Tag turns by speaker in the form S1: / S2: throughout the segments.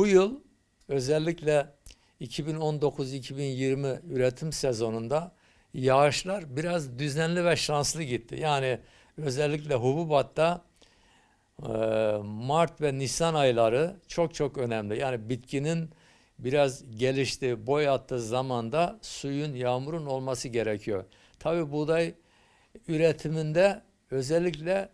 S1: Bu yıl özellikle 2019-2020 üretim sezonunda yağışlar biraz düzenli ve şanslı gitti. Yani özellikle hububatta e, Mart ve Nisan ayları çok çok önemli. Yani bitkinin biraz geliştiği, boy attığı zamanda suyun, yağmurun olması gerekiyor. Tabii buğday üretiminde özellikle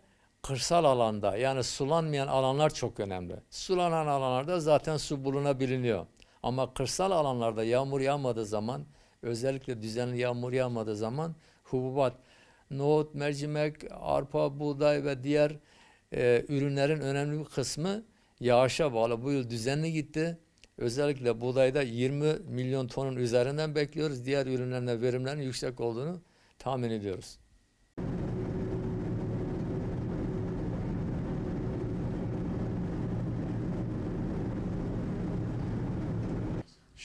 S1: kırsal alanda yani sulanmayan alanlar çok önemli. Sulanan alanlarda zaten su bulunabiliyor. Ama kırsal alanlarda yağmur yağmadığı zaman özellikle düzenli yağmur yağmadığı zaman hububat, nohut, mercimek, arpa, buğday ve diğer e, ürünlerin önemli bir kısmı yağışa bağlı. Bu yıl düzenli gitti. Özellikle buğdayda 20 milyon tonun üzerinden bekliyoruz. Diğer ürünlerin de verimlerin yüksek olduğunu tahmin ediyoruz.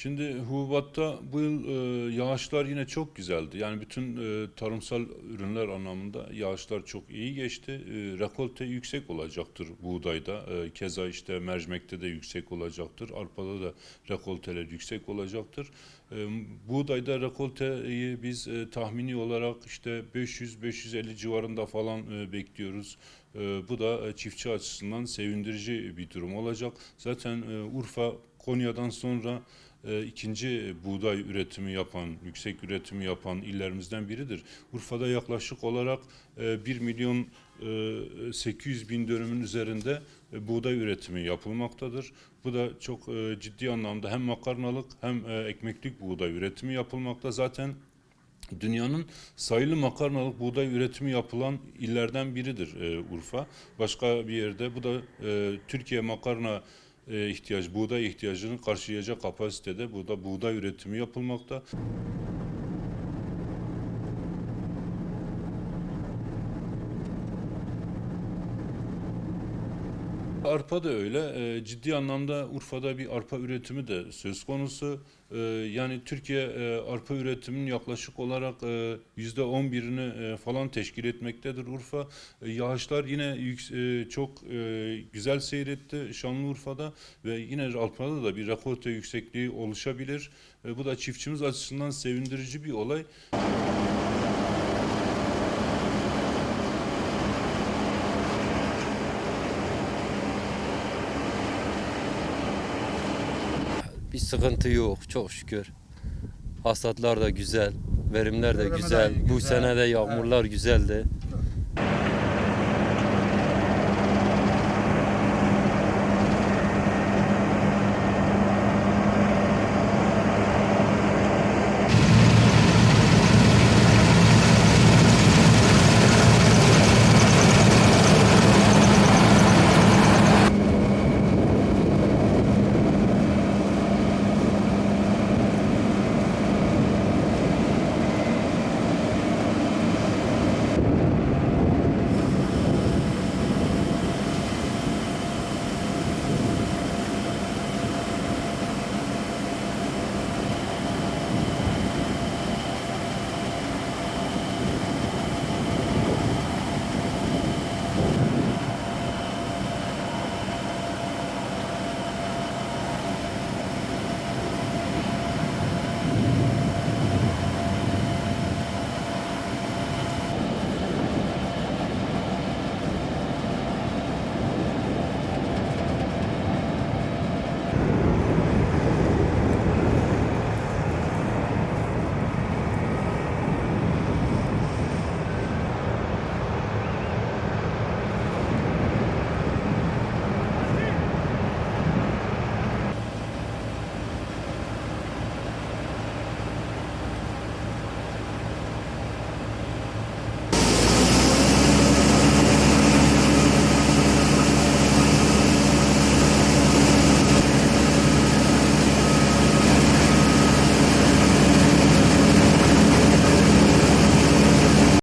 S2: Şimdi hububatta bu yıl e, yağışlar yine çok güzeldi. Yani bütün e, tarımsal ürünler anlamında yağışlar çok iyi geçti. E, rekolte yüksek olacaktır buğdayda. E, keza işte mercimekte de yüksek olacaktır. Arpada da rekolteler yüksek olacaktır. E, buğdayda rekolteyi biz e, tahmini olarak işte 500-550 civarında falan e, bekliyoruz. E, bu da e, çiftçi açısından sevindirici bir durum olacak. Zaten e, Urfa Konya'dan sonra e, ikinci buğday üretimi yapan, yüksek üretimi yapan illerimizden biridir. Urfa'da yaklaşık olarak e, 1 milyon e, 800 bin dönümün üzerinde e, buğday üretimi yapılmaktadır. Bu da çok e, ciddi anlamda hem makarnalık hem e, ekmeklik buğday üretimi yapılmakta. Zaten Dünyanın sayılı makarnalık buğday üretimi yapılan illerden biridir e, Urfa. Başka bir yerde bu da e, Türkiye makarna ihtiyaç, buğday ihtiyacını karşılayacak kapasitede burada buğday üretimi yapılmakta. Arpa da öyle. E, ciddi anlamda Urfa'da bir arpa üretimi de söz konusu. E, yani Türkiye e, arpa üretiminin yaklaşık olarak e, yüzde on birini e, falan teşkil etmektedir Urfa. E, yağışlar yine yük- e, çok e, güzel seyretti Şanlıurfa'da ve yine Arpa'da da bir rekolte yüksekliği oluşabilir. E, bu da çiftçimiz açısından sevindirici bir olay.
S3: Bir sıkıntı yok çok şükür. Hasatlar da güzel, verimler de güzel. Bu sene de yağmurlar güzeldi.